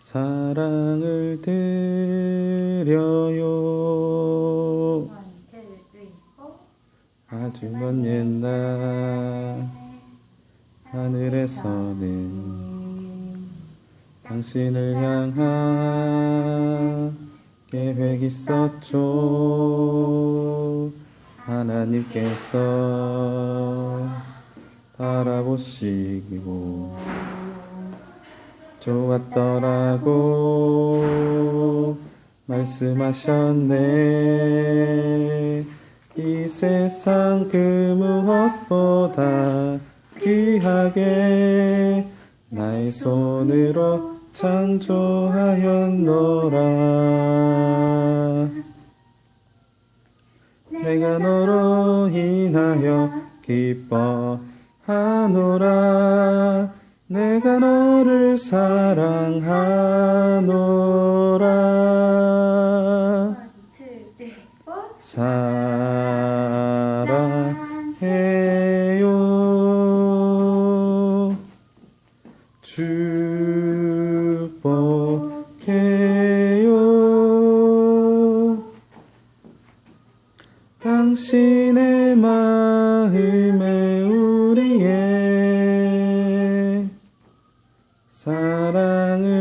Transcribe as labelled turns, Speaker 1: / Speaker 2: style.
Speaker 1: 사랑을 드려요. 아주 먼 옛날 하늘에서는 당신을 향한 계획 있었죠 하나님께서 바라보시고 좋았더라고. 말씀하셨네. 이 세상 그 무엇보다 귀하게 나의 손으로 창조하였노라. 내가 너로 인하여 기뻐하노라. 내가 너 를 사랑하노라. 사랑해요 축복해요 당신의 마음에 우리의 사랑을 드